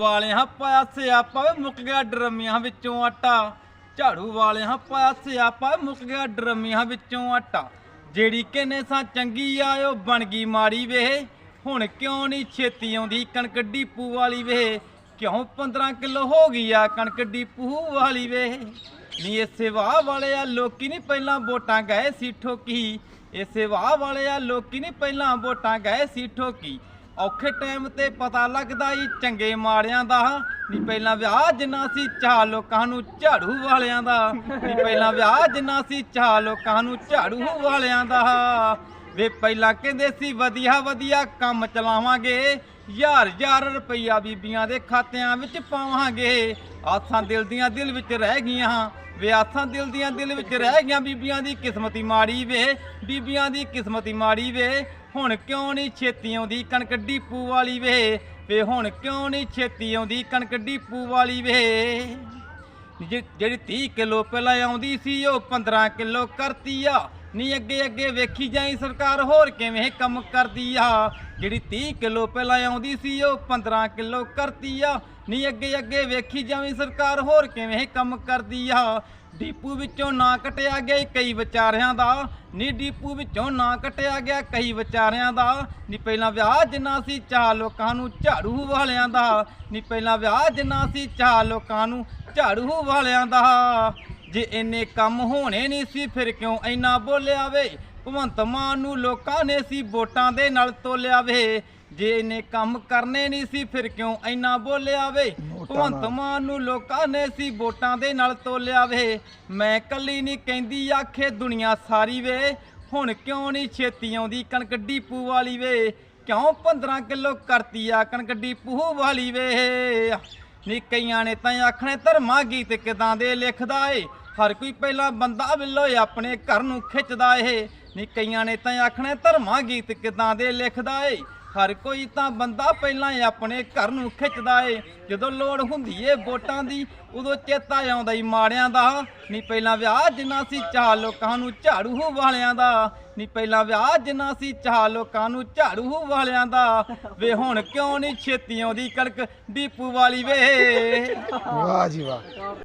ਵਾਲਿਆਂ ਪਾਇਆ ਸਿਆਪਾ ਵੇ ਮੁੱਕ ਗਿਆ ਡਰਮੀਆਂ ਵਿੱਚੋਂ ਆਟਾ। ਝਾੜੂ ਵਾਲਿਆਂ ਪਾਇਆ ਸਿਆਪਾ ਮੁੱਕ ਗਿਆ ਡਰਮੀਆਂ ਵਿੱਚੋਂ ਆਟਾ। ਜਿਹੜੀ ਕਿਨੇ ਸਾਂ ਚੰਗੀ ਆਇਓ ਬਣ ਗਈ ਮਾੜੀ ਵੇ। ਹੁਣ ਕਿਉਂ ਨਹੀਂ ਛੇਤੀ ਆਉਂਦੀ ਕਣਕ ਡੀਪੂ ਵਾਲੀ ਵੇ? ਕਿਉਂ 15 ਕਿਲੋ ਹੋ ਗਈ ਆ ਕਣਕ ਡੀਪੂ ਵਾਲੀ ਵੇ? ਨੀ ਇਸੇ ਵਾਹ ਵਾਲੇ ਆ ਲੋਕੀ ਨਹੀਂ ਪਹਿਲਾਂ ਵੋਟਾਂ ਗਏ ਸੀ ਠੋਕੀ। ਇਸੇ ਵਾਹ ਵਾਲੇ ਆ ਲੋਕੀ ਨਹੀਂ ਪਹਿਲਾਂ ਵੋਟਾਂ ਗਏ ਸੀ ਠੋਕੀ। ਔਖੇ ਟਾਈਮ ਤੇ ਪਤਾ ਲੱਗਦਾ ਈ ਚੰਗੇ ਮਾੜਿਆਂ ਦਾ। ਨਹੀਂ ਪਹਿਲਾਂ ਵਿਆਹ ਜਿੰਨਾ ਸੀ ਚਾਹ ਲੋਕਾਂ ਨੂੰ ਝਾੜੂ ਵਾਲਿਆਂ ਦਾ। ਨਹੀਂ ਪਹਿਲਾਂ ਵਿਆਹ ਜਿੰਨਾ ਸੀ ਚਾਹ ਲੋਕਾਂ ਨੂੰ ਝਾੜੂ ਵਾਲਿਆਂ ਦਾ। ਵੇ ਪਹਿਲਾਂ ਕਹਿੰਦੇ ਸੀ, ਵਧੀਆ ਵਧੀਆ ਕੰਮ ਚਲਾਵਾਂਗੇ। ਹਜ਼ਾਰ ਹਜ਼ਾਰ ਰੁਪਈਆ ਬੀਬੀਆਂ ਦੇ ਖਾਤਿਆਂ ਵਿੱਚ ਪਾਵਾਂਗੇ। ਆਸਾਂ ਦਿਲ ਦੀਆਂ ਦਿਲ ਵਿੱਚ ਰਹਿ ਗਈਆਂ। ਵੇ ਆਸਾਂ ਦਿਲ ਦੀਆਂ ਦਿਲ ਵਿੱਚ ਰਹਿ ਗਈਆਂ ਬੀਬੀਆਂ ਦੀ ਕਿਸਮਤੀ ਮਾੜੀ ਵੇ। ਬੀਬੀਆਂ ਦੀ ਕਿਸਮਤੀ ਮਾੜੀ ਵੇ। ਹੁਣ ਕਿਉਂ ਨਹੀਂ ਛੇਤੀ ਆਉਂਦੀ ਕਣਕ ਡੀਪੂ ਵਾਲੀ ਵੇ? ਵੇ ਹੁਣ ਕਿਉਂ ਨਹੀਂ ਛੇਤੀ ਆਉਂਦੀ ਕਣਕ ਡੀਪੂ ਵਾਲੀ ਵੇ? ਜਿਹੜੀ 30 ਕਿਲੋ ਪਹਿਲਾਂ ਆਉਂਦੀ ਸੀ, ਉਹ 15 ਕਿਲੋ ਕਰਤੀ ਆ। ਨੀ ਅੱਗੇ ਅੱਗੇ ਵੇਖੀ ਜਾਈ ਸਰਕਾਰ, ਹੋਰ ਕਿਵੇਂ ਕੰਮ ਕਰਦੀ ਆ? ਜਿਹੜੀ 30 ਕਿਲੋ ਪਹਿਲਾਂ ਆਉਂਦੀ ਸੀ, ਉਹ 15 ਕਿਲੋ ਕਰਤੀ ਆ। ਨੀ ਅੱਗੇ ਅੱਗੇ ਵੇਖੀ ਜਾਵੀਂ ਸਰਕਾਰ, ਹੋਰ ਕਿਵੇਂ ਕੰਮ ਕਰਦੀ ਆ? ਡੀਪੂ ਵਿੱਚੋਂ ਨਾ ਕਟਿਆ ਗਿਆ ਕਈ ਵਿਚਾਰਿਆਂ ਦਾ। ਨੀ ਡੀਪੂ ਵਿੱਚੋਂ ਨਾ ਕਟਿਆ ਗਿਆ ਕਈ ਵਿਚਾਰਿਆਂ ਦਾ। ਨੀ ਪਹਿਲਾਂ ਵਿਆਹ ਜਿੰਨਾ ਸੀ, ਚਾਹ ਲੋਕਾਂ ਨੂੰ ਝਾੜੂ ਵਾਲਿਆਂ ਦਾ। ਨੀ ਪਹਿਲਾਂ ਵਿਆਹ ਜਿੰਨਾ ਸੀ, ਚਾਹ ਲੋਕਾਂ ਨੂੰ ਝਾੜੂ ਵਾਲਿਆਂ ਦਾ। ਜੇ ਇੰਨੇ ਕੰਮ ਹੋਣੇ ਨਹੀਂ ਸੀ ਫਿਰ ਕਿਉਂ ਇੰਨਾ ਬੋਲਿਆ ਵੇ? ਭਗਵੰਤ ਮਾਨ ਨੂੰ ਲੋਕਾਂ ਨੇ ਸੀ ਵੋਟਾਂ ਦੇ ਨਾਲ ਤੋਲਿਆ ਵੇ। ਜੇ ਇੰਨੇ ਕੰਮ ਕਰਨੇ ਨਹੀਂ ਸੀ ਫਿਰ ਕਿਉਂ ਇੰਨਾ ਬੋਲਿਆ ਵੇ? ਭਗਵੰਤ ਮਾਨ ਨੂੰ ਲੋਕਾਂ ਨੇ ਸੀ ਵੋਟਾਂ ਦੇ ਨਾਲ ਤੋਲਿਆ ਵੇ। ਮੈਂ ਕੱਲੀ ਨਹੀਂ ਕਹਿੰਦੀ ਆਖੇ ਦੁਨੀਆ ਸਾਰੀ ਵੇ। ਹੁਣ ਕਿਉਂ ਨਹੀਂ ਛੇਤੀ ਆਉਂਦੀ ਕਣਕ ਡੀਪੂ ਵਾਲੀ ਵੇ? ਕਿਉਂ 15 ਕਿਲੋ ਕਰਤੀ ਆ ਕਣਕ ਡੀਪੂ ਵਾਲੀ ਵੇ? ਨੀ ਕਈਆਂ ਨੇ ਤਾਂ ਆਖਣੇ ਧਰਮਾ ਗੀਤ ਕਿਦਾਂ ਦੇ ਲਿਖਦਾ ਏ? ਹਰ ਕੋਈ ਪਹਿਲਾਂ ਬੰਦਾ ਵਿੱਲੋ ਆਪਣੇ ਘਰ ਨੂੰ ਖਿੱਚਦਾ ਏ ਨੀ ਕਈਆਂ ਨੇ ਤਾਂ ਆਖਣੇ ਧਰਮਾ ਗੀਤ ਕਿਦਾਂ ਦੇ ਲਿਖਦਾ ਏ। ਹਰ ਕੋਈ ਤਾਂ ਬੰਦਾ ਪਹਿਲਾਂ ਆਪਣੇ ਘਰ ਨੂੰ ਖਿੱਚਦਾ ਏ। ਜਦੋਂ ਲੋੜ ਹੁੰਦੀ ਏ ਵੋਟਾਂ ਦੀ, ਉਦੋਂ ਚੇਤਾ ਆਉਂਦਾ ਈ ਮਾੜਿਆਂ ਦਾ। ਨੀ ਪਹਿਲਾਂ ਵਿਆਹ ਜਿੰਨਾ ਸੀ ਚਾਹ ਲੋਕਾਂ ਨੂੰ ਝਾੜੂ ਵਾਲਿਆਂ ਦਾ। ਨੀ ਪਹਿਲਾਂ ਵਿਆਹ ਜਿੰਨਾ ਸੀ ਚਾਹ ਲੋਕਾਂ ਨੂੰ ਝਾੜੂ ਵਾਲਿਆਂ ਦਾ। ਵੇ ਹੁਣ ਕਿਉਂ ਨਹੀਂ ਛੇਤੀ ਆਉਂਦੀ ਕਣਕ ਡੀਪੂ ਵਾਲੀ ਵੇ। ਵਾਹ ਜੀ ਵਾਹ।